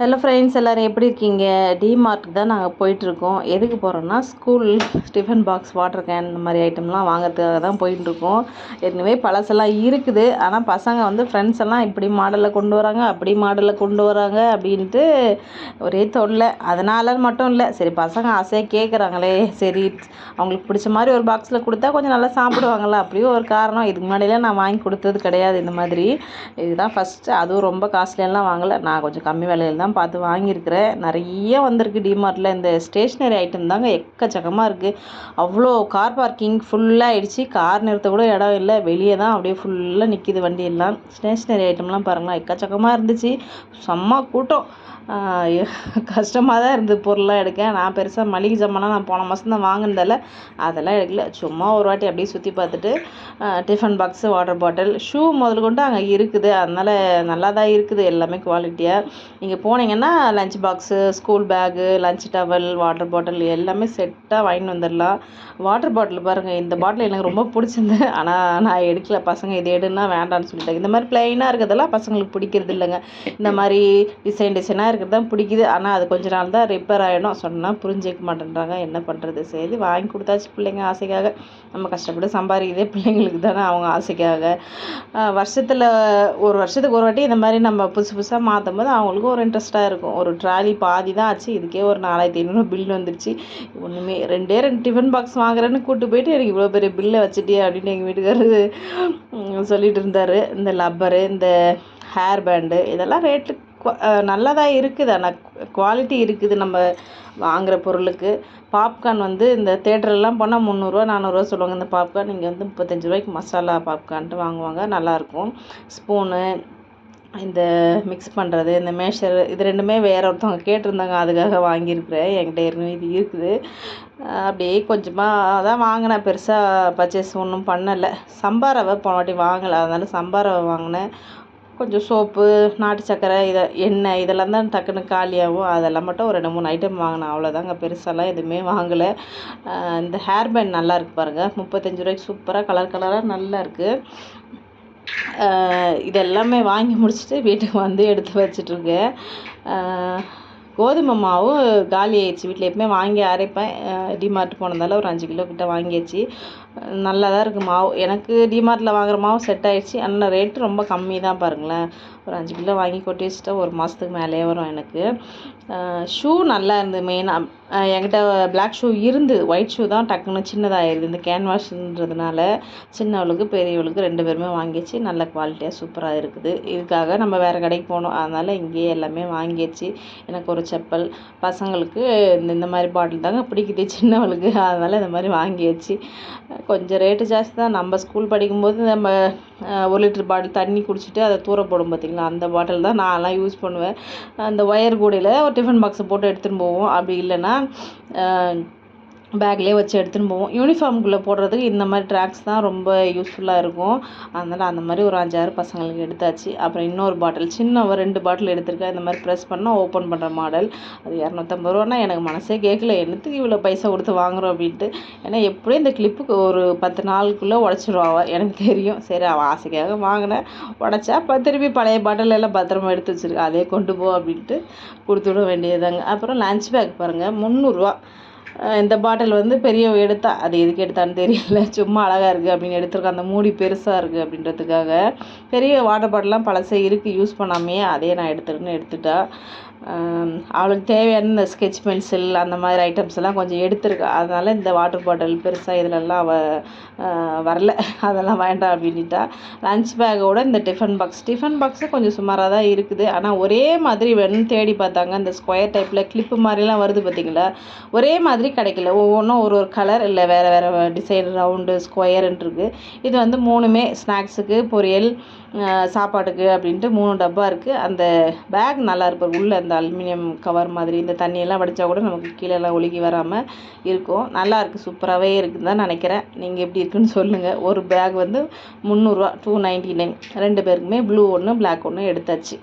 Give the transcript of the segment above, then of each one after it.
Hello friends எல்லோரும் எப்படி இருக்கீங்க? டிமார்ட்டுக்கு தான் நாங்கள் போயிட்டுருக்கோம். எதுக்கு போகிறோன்னா school tiffin box water can இந்த மாதிரி ஐட்டம்லாம் வாங்குறதுக்காக தான் போயிட்டுருக்கோம். ஏற்கனவே பழசெல்லாம் இருக்குது. ஆனால் பசங்க வந்து ஃப்ரெண்ட்ஸ் எல்லாம் இப்படி மாடலில் கொண்டு வராங்க அப்படி மாடலில் கொண்டு வராங்க அப்படின்ட்டு ஒரே தொல்லை. அதனால மட்டும் இல்லை. சரி பசங்க ஆசையாக கேட்குறாங்களே சரி அவங்களுக்கு பிடிச்ச மாதிரி ஒரு பாக்ஸில் கொடுத்தா கொஞ்சம் நல்லா சாப்பிடுவாங்களா அப்படியும் ஒரு காரணம். இதுக்கு முன்னாடியெல்லாம் நான் வாங்கி கொடுத்தது கிடையாது இந்த மாதிரி. இதுதான் ஃபஸ்ட்டு அதுவும் ரொம்ப காஸ்ட்லியெல்லாம் வாங்கலை. நான் கொஞ்சம் கம்மி விலையில் தான் தான் பார்த்து வாங்கியிருக்கிறேன் நிறைய வந்திருக்கு டிமார்ட்டில் இந்த ஸ்டேஷ்னரி ஐட்டம் தாங்க எக்கச்சக்கமாக இருக்குது அவ்வளோ கார் பார்க்கிங் ஃபுல்லாக ஆகிடுச்சு கார் நிறுத்த கூட இடம் இல்லை. வெளியே தான் அப்படியே ஃபுல்லாக நிற்கிது வண்டி எல்லாம் ஸ்டேஷ்னரி ஐட்டம்லாம் பாருங்களேன். எக்கச்சக்கமாக இருந்துச்சு. செம்ம கூட்டம். கஷ்டமாக தான் இருந்தது பொருள்லாம் எடுக்க. நான் பெருசாக மளிகை ஜாமான்லாம் நான் போன மாதம் தான் வாங்கினதால அதெல்லாம் எடுக்கல. சும்மா ஒரு வாட்டி அப்படியே சுற்றி பார்த்துட்டு tiffin box water bottle shoe முதல் கொண்டு அங்கே இருக்குது. அதனால் நல்லா தான் இருக்குது. எல்லாமே குவாலிட்டியாக நீங்கள் போனீங்கன்னா lunch box school bag lunch towel water bottle எல்லாமே செட்டாக வாங்கிட்டு வந்துடலாம். வாட்டர் பாட்டில் பாருங்கள் இந்த பாட்டில் எனக்கு ரொம்ப பிடிச்சிருந்து ஆனால் நான் எடுக்கல. பசங்க இது எடுன்னா வேண்டாம்னு சொல்லிட்டாங்க. இந்த மாதிரி ப்ளைனாக இருக்கிறதெல்லாம் பசங்களுக்கு பிடிக்கிறது இல்லைங்க. இந்த மாதிரி டிசைன் டிசைனாக இருக்கிறது தான் பிடிக்குது. ஆனால் அது கொஞ்ச நாள் தான் ரிப்பேர் ஆகிடும் சொன்னால் புரிஞ்சிக்க மாட்டேன்றாங்க. என்ன பண்ணுறது சரி வாங்கி கொடுத்தாச்சு பிள்ளைங்க ஆசைக்காக. நம்ம கஷ்டப்பட்டு சம்பாதிக்கிறதே பிள்ளைங்களுக்கு தானே அவங்க ஆசைக்காக. வருஷத்தில் ஒரு வருஷத்துக்கு ஒரு வாட்டி இந்த மாதிரி நம்ம புதுசு புதுசாக மாற்றும் போது அவங்களுக்கும் ஒரு இன்ட்ரெஸ்ட்டாக இருக்கும். ஒரு ட்ராலி பாதி தான் ஆச்சு. இதுக்கே ஒரு நாலாயிரத்தி ஐநூறு பில் வந்துடுச்சு ஒன்றுமே ரெண்டே ரெண்டு டிஃபன் பாக்ஸ் வாங்குறேன்னு கூப்பிட்டு போயிட்டு எனக்கு இவ்வளோ பெரிய பில்லை வச்சுட்டே அப்படின்னு எங்கள் வீட்டுக்காரர் சொல்லிட்டு இருந்தார். இந்த லப்பரு இந்த ஹேர் பேண்டு இதெல்லாம் ரேட்டு நல்லதாக இருக்குது. ஆனால் குவாலிட்டி இருக்குது நம்ம வாங்குகிற பொருளுக்கு. பாப்கார்ன் வந்து இந்த தேட்டர்லாம் போனால் முந்நூறுரூவா நானூறுரூவா சொல்லுவாங்க. இந்த பாப்கார்ன் இங்கே வந்து முப்பத்தஞ்சு ரூபாய்க்கு மசாலா பாப்கார்ன்ட்டு வாங்குவாங்க. நல்லாயிருக்கும் ஸ்பூனு இந்த மிக்ஸ் பண்ணுறது இந்த மேஷர் இது ரெண்டுமே வேற ஒருத்தவங்க கேட்டிருந்தாங்க அதுக்காக வாங்கியிருக்கிறேன். என்கிட்ட ஏற்கனவே இது இருக்குது. அப்படியே கொஞ்சமாக தான் வாங்கினேன். பெருசாக பர்ச்சேஸ் ஒன்றும் பண்ணலை. சம்பா ரவை போன வாட்டி வாங்கலை. அதனால் சம்பா ரவை வாங்கினேன். கொஞ்சம் சோப்பு நாட்டு சக்கரை இதை எண்ணெய் இதெல்லாம் தான் டக்குன்னு காலியாகும். அதெல்லாம் மட்டும் ஒரு ரெண்டு மூணு ஐட்டம் வாங்கினேன். அவ்வளோதாங்க பெருசாலாம் எதுவுமே வாங்கலை. இந்த ஹேர் பேண்ட் நல்லா இருக்குது பாருங்கள் முப்பத்தஞ்சு ரூபாய்க்கு சூப்பராக கலர் கலராக நல்லா இருக்குது இதெல்லாமே வாங்கி முடிச்சுட்டு வீட்டுக்கு வந்து எடுத்து வச்சிட்ருக்கேன் கோதுமை மாவு காலி ஆயிடுச்சு. வீட்டில் எப்பவுமே வாங்கி அரைப்பேன். டிமார்ட் போனதால் ஒரு அஞ்சு கிலோ கிட்ட வாங்கியாச்சு. நல்லா தான் இருக்குது மாவு. எனக்கு டிமார்ட்டில் வாங்குகிற மாவு செட் ஆகிடுச்சி ஆனால் ரேட்டு ரொம்ப கம்மி தான் பாருங்களேன். ஒரு அஞ்சு கிலோ வாங்கி கொட்டி வச்சுட்டா ஒரு மாதத்துக்கு மேலே வரும் எனக்கு. ஷூ நல்லா இருந்தது. மெயினாக என்கிட்ட பிளாக் ஷூ இருந்து ஒயிட் ஷூ தான் டக்குன்னு சின்னதாகிடுது இந்த கேன்வாஷ்ன்றதுனால சின்னவளுக்கு பெரியவளுக்கு ரெண்டு பேருமே வாங்கிச்சு நல்ல குவாலிட்டியாக சூப்பராக இருக்குது. இதுக்காக நம்ம வேறு கடைக்கு போகணும். அதனால் இங்கேயே எல்லாமே வாங்கியாச்சு. எனக்கு ஒரு செப்பல். பசங்களுக்கு இந்த இந்த மாதிரி பாட்டில் தாங்க பிடிக்குது சின்னவளுக்கு. அதனால் இந்த மாதிரி வாங்கியாச்சு. கொஞ்சம் ரேட்டு ஜாஸ்தி தான். நம்ம ஸ்கூல் படிக்கும்போது நம்ம ஒரு லிட்டர் பாட்டில் தண்ணி குடிச்சிட்டு அதை தூர போடும் பார்த்திங்களா அந்த பாட்டில் தான் நான்லாம் யூஸ் பண்ணுவேன். அந்த ஒயர் கூடையில் ஒரு டிஃபன் பாக்ஸை போட்டு எடுத்துகிட்டு போவோம். அப்படி இல்லைன்னா பேக்லேயே வச்சு எடுத்துன்னு போவோம். யூனிஃபார்முக்குள்ளே போடுறதுக்கு இந்த மாதிரி ட்ராக்ஸ் தான் ரொம்ப யூஸ்ஃபுல்லாக இருக்கும். அதனால் அந்த மாதிரி ஒரு அஞ்சாறு பசங்களுக்கு எடுத்தாச்சு. அப்புறம் இன்னொரு பாட்டில் சின்ன ஒரு ரெண்டு பாட்டில் எடுத்திருக்கேன். இந்த மாதிரி ப்ரெஸ் பண்ணால் ஓப்பன் பண்ணுற மாடல் அது இரநூத்தம்பது ரூபானா எனக்கு மனசே கேட்கல என்னத்துக்கு இவ்வளோ பைசா கொடுத்து வாங்குகிறோம் அப்படின்ட்டு. ஏன்னா எப்படியும் இந்த கிளிப்புக்கு ஒரு பத்து நாளுக்குள்ளே உடச்சிருவா எனக்கு தெரியும். சரி அவள் ஆசைக்காக வாங்கினேன் உடச்சா அப்போ திருப்பி பழைய பாட்டில் எல்லாம் பத்திரமா எடுத்து வச்சுருக்கேன் அதே கொண்டு போ அப்படின்ட்டு கொடுத்து விட வேண்டியதாங்க அப்புறம் லஞ்ச் பேக் பாருங்கள் முந்நூறுரூவா இந்த பாட்டில் வந்து பெரிய எடுத்தா அது எதுக்கு எடுத்தான்னு தெரியல. சும்மா அழகாக இருக்குது அப்படின்னு எடுத்துருக்கா அந்த மூடி பெருசாக இருக்குது அப்படின்றதுக்காக. பெரிய வாட்டர் பாட்டிலாம் பழசே இருக்குது யூஸ் பண்ணாமையே அதே நான் எடுத்துருன்னு எடுத்துட்டா. அவளுக்கு தேவையான இந்த ஸ்கெட்ச் பென்சில் அந்த மாதிரி ஐட்டம்ஸ் எல்லாம் கொஞ்சம் எடுத்திருக்கா. அதனால் இந்த வாட்டர் பாட்டில் பெருசாக இதிலெல்லாம் அவள் வரல. அதெல்லாம் வேண்டாம் அப்படின்ட்டா லஞ்ச் பேக்கோட இந்த டிஃபன் பாக்ஸ் டிஃபன் பாக்ஸு கொஞ்சம் சுமாராக தான் இருக்குது. ஆனால் ஒரே மாதிரி வேணும்னு தேடி பார்த்தாங்க. இந்த ஸ்கொயர் டைப்பில் கிளிப்பு மாதிரிலாம் வருது பார்த்தீங்களா? ஒரே மாதிரி கிடைக்கல. ஒவ்வொன்றும் ஒரு ஒரு கலர் இல்லை வேறு வேறு டிசைன் ரவுண்டு ஸ்கொயருன்ட்ருக்கு இது வந்து மூணுமே ஸ்நாக்ஸுக்கு பொரியல் சாப்பாட்டுக்கு அப்படின்ட்டு மூணு டப்பா இருக்குது அந்த பேக் நல்லா இருக்கும் உள்ளே அந்த அலுமினியம் கவர் மாதிரி இந்த தண்ணியெல்லாம் வடித்தா கூட நமக்கு கீழேலாம் ஒழுகி வராமல் இருக்கும். நல்லாயிருக்கு சூப்பராகவே இருக்குதுன்னு தான் நினைக்கிறேன். நீங்கள் எப்படி இருக்குன்னு சொல்லுங்கள் ஒரு பேக் வந்து முந்நூறுரூவா டூ நைன்ட்டி நைன் ரெண்டு பேருக்குமே ப்ளூ ஒன்று பிளாக் ஒன்று எடுத்தாச்சு.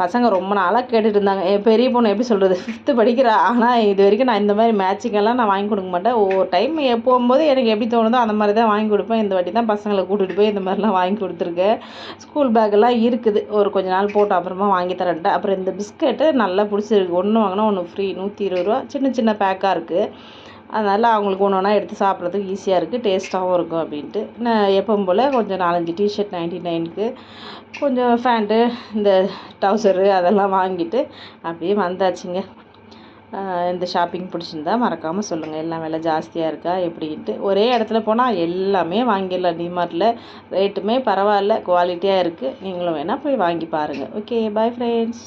பசங்க ரொம்ப நாளாக கேட்டுட்டு இருந்தாங்க. என் பெரிய பொண்ணு எப்படி சொல்கிறது ஃபிஃப்த்து படிக்கிறா. ஆனால் இது வரைக்கும் நான் இந்த மாதிரி மேட்சிங்கெல்லாம் நான் வாங்கி கொடுக்க மாட்டேன். ஒவ்வொரு டைம் போகும்போது எனக்கு எப்படி தோணுதோ அந்த மாதிரி தான் வாங்கி கொடுப்பேன். இந்த வாட்டி தான் பசங்களை கூட்டிகிட்டு போய் இந்த மாதிரிலாம் வாங்கி கொடுத்துருக்கேன். ஸ்கூல் பேக்கெல்லாம் இருக்குது. ஒரு கொஞ்ச நாள் போட்டு அப்புறமா வாங்கி தரேன்ட்டு அப்புறம் இந்த பிஸ்கெட்டு நல்லா பிடிச்சிருக்கு. ஒன்று வாங்கினா ஒன்று ஃப்ரீ நூற்றி இருபது ரூபா. சின்ன சின்ன பேக்காக இருக்குது அதனால் அவங்களுக்கு ஒன்று ஒன்றா எடுத்து சாப்பிட்றதுக்கு ஈஸியாக இருக்குது டேஸ்ட்டாகவும் இருக்கும் அப்படின்ட்டு. நான் எப்பவும் போல் கொஞ்சம் நாலஞ்சு டிஷர்ட் நைன்ட்டி நைனுக்கு கொஞ்சம் ஃபேண்ட்டு இந்த டவுசரு அதெல்லாம் வாங்கிட்டு அப்படியே வந்தாச்சுங்க. இந்த ஷாப்பிங் பிடிச்சிருந்தா மறக்காமல் சொல்லுங்கள் எல்லாம் விலை ஜாஸ்தியாக இருக்கா எப்படின்ட்டு. ஒரே இடத்துல போனால் எல்லாமே வாங்கிடலாம் டிமார்ட்டில் ரேட்டுமே பரவாயில்ல குவாலிட்டியாக இருக்குது நீங்களும் வேணால் போய் வாங்கி பாருங்கள் ஓகே பாய் ஃப்ரெண்ட்ஸ்